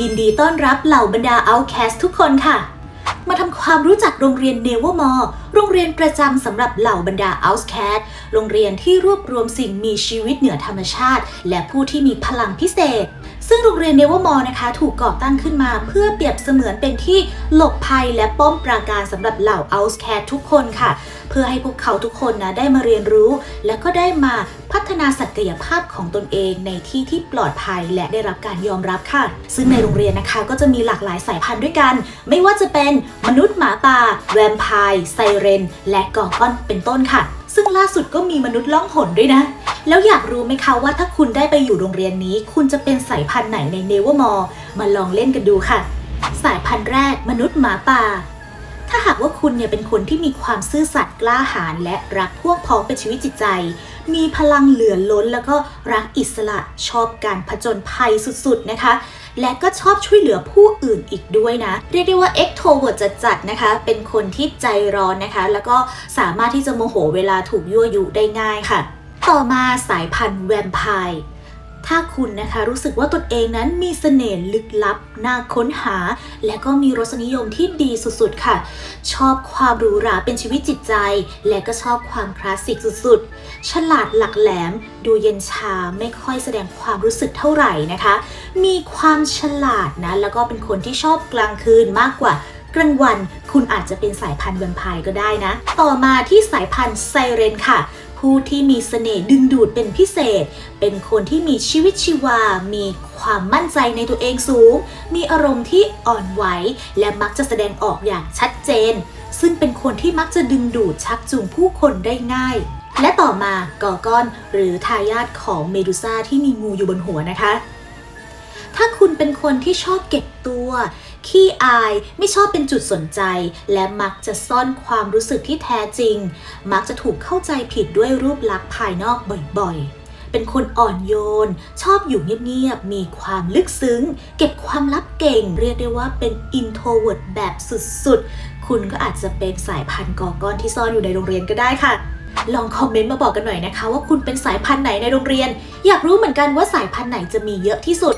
ยินดีต้อนรับเหล่าบรรดา Outcast ทุกคนค่ะ มาทำความรู้จักโรงเรียนเนวมอโรงเรียนประจำสำหรับเหล่าบรรดา Outcast โรงเรียนที่รวบรวมสิ่งมีชีวิตเหนือธรรมชาติ และผู้ที่มีพลังพิเศษ ซึ่งโรงเรียนเนวมอนะคะถูกก่อตั้งขึ้นมาเพื่อเปรียบเสมือนเป็นที่หลบภัยและป้อมปราการสำหรับเหล่า Outcast ทุกคนค่ะ เพื่อให้พวกเขาทุกคนนะได้มาเรียนรู้ และก็ได้มาพัฒนาศักยภาพของตนเองในที่ที่ปลอดภัยและได้รับการยอมรับค่ะ ซึ่งในโรงเรียนนะคะก็จะมีหลากหลายสายพันธุ์ด้วยกัน ไม่ว่าจะเป็นมนุษย์หมาป่าแวมไพร์ไซเรน และกอร์กอนเป็นต้นค่ะ ซึ่งล่าสุดก็มีมนุษย์ล่องหนด้วยนะ แล้วอยากรู้ไหมคะว่าถ้าคุณได้ไปอยู่โรงเรียนนี้ คุณจะเป็นสายพันธุ์ไหนในเนวมอมาลองเล่นกันดูค่ะ สายพันธุ์แรกมนุษย์หมาป่า ถ้าหากว่าคุณเนี่ยเป็นคนที่มีความซื่อสัตย์กล้าหาญและรักพวกพ้องเป็นชีวิตจิตใจ มีพลังเหลือล้นแล้วก็รักอิสระชอบการผจญภัยสุดๆนะคะและก็ชอบช่วยเหลือผู้อื่นอีกด้วยนะ เรียกได้ว่า extrovert จัดๆนะคะ เป็นคนที่ใจร้อนนะคะ แล้วก็สามารถที่จะโมโหเวลาถูกยั่วยุได้ง่ายค่ะ ต่อมาสายพันธุ์แวมไพร์ถ้าคุณนะคะรู้สึกว่าตนเองนั้นมีเสน่ห์ลึกลับ น่าค้นหา และก็มีรสนิยมที่ดีสุดๆ ค่ะ ชอบความหรูหราเป็นชีวิตจิตใจ และก็ชอบความคลาสสิกสุดๆ ฉลาดหลักแหลม ดูเย็นชาไม่ค่อยแสดงความรู้สึกเท่าไหร่นะคะ มีความฉลาดนะ แล้วก็เป็นคนที่ชอบกลางคืนมากกว่ากลางวันคุณอาจจะเป็นสายพันธุ์แวมไพร์ก็ได้นะ ต่อมาที่สายพันธุ์ไซเรนค่ะ ผู้ที่มีเสน่ห์ดึงดูดเป็นพิเศษ เป็นคนที่มีชีวิตชีวา มีความมั่นใจในตัวเองสูง มีอารมณ์ที่อ่อนไหว และมักจะแสดงออกอย่างชัดเจน ซึ่งเป็นคนที่มักจะดึงดูดชักจูงผู้คนได้ง่ายและต่อมากอร์กอนหรือทายาทของเมดูซ่าที่มีงูอยู่บนหัวนะคะ ถ้าคุณเป็นคนที่ชอบเก็บตัว ขี้อายไม่ชอบเป็นจุดสนใจ และมักจะซ่อนความรู้สึกที่แท้จริง มักจะถูกเข้าใจผิดด้วยรูปลักษณ์ภายนอกบ่อยๆเป็นคนอ่อนโยน ชอบอยู่เงียบๆ มีความลึกซึ้ง เก็บความลับเก่ง เรียกได้ว่าเป็น introvert แบบสุดๆ คุณก็อาจจะเป็นสายพันธุ์กอก้อนที่ซ่อนอยู่ในโรงเรียนก็ได้ค่ะ ลองคอมเมนต์มาบอกกันหน่อยนะคะ ว่าคุณเป็นสายพันธุ์ไหนในโรงเรียน อยากรู้เหมือนกันว่าสายพันธุ์ไหนจะมีเยอะที่สุด